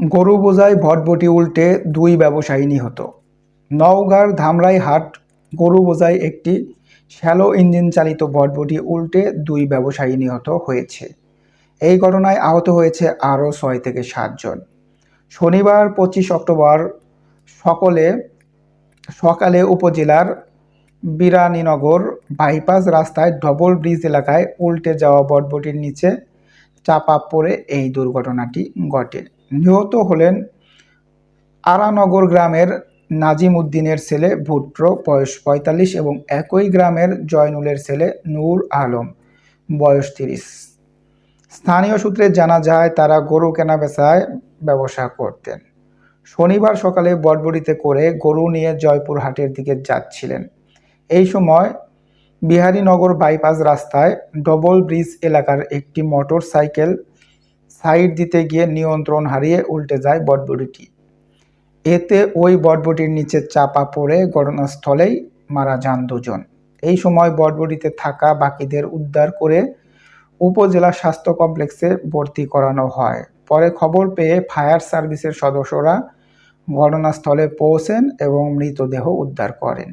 গরু বোঝাই ভটভটি উল্টে দুই ব্যবসায়ী নিহত। নওগাঁর ধামরাই হাট গরু বোঝাই একটি শ্যালো ইঞ্জিন চালিত ভটভটি উল্টে দুই ব্যবসায়ী নিহত হয়েছে। এই ঘটনায় আহত হয়েছে আরও ছয় থেকে সাতজন শনিবার পঁচিশ অক্টোবর সকলে সকালে উপজেলার বিরানীনগর বাইপাস রাস্তায় ডবল ব্রিজ এলাকায় উল্টে যাওয়া বটবটির নিচে চাপা পড়ে এই দুর্ঘটনাটি ঘটে। নিহত হলেন আরানগর গ্রামের নাজিম উদ্দিনের ছেলে ভুট্র বয়স পঁয়তাল্লিশ, এবং একই গ্রামের জয়নুলের ছেলে নূর আলম, বয়স তিরিশ। স্থানীয় সূত্রে জানা যায়, তারা গরু কেনা বেচায় ব্যবসা করতেন। শনিবার সকালে বটবড়িতে করে গরু নিয়ে জয়পুর হাটের দিকে যাচ্ছিলেন। এই সময় বিহারীনগর বাইপাস রাস্তায় ডবল ব্রিজ এলাকার একটি মোটর সাইকেল সাইড দিতে গিয়ে নিয়ন্ত্রণ হারিয়ে উল্টে যায় বটবটিটি এতে ওই বটবটির নিচে চাপা পড়ে ঘটনাস্থলেই মারা যান দুজন। এই সময় বটবটিতে থাকা বাকিদের উদ্ধার করে উপজেলা স্বাস্থ্য কমপ্লেক্সে ভর্তি করানো হয়। পরে খবর পেয়ে ফায়ার সার্ভিসের সদস্যরা ঘটনাস্থলে পৌঁছেন এবং মৃতদেহ উদ্ধার করেন।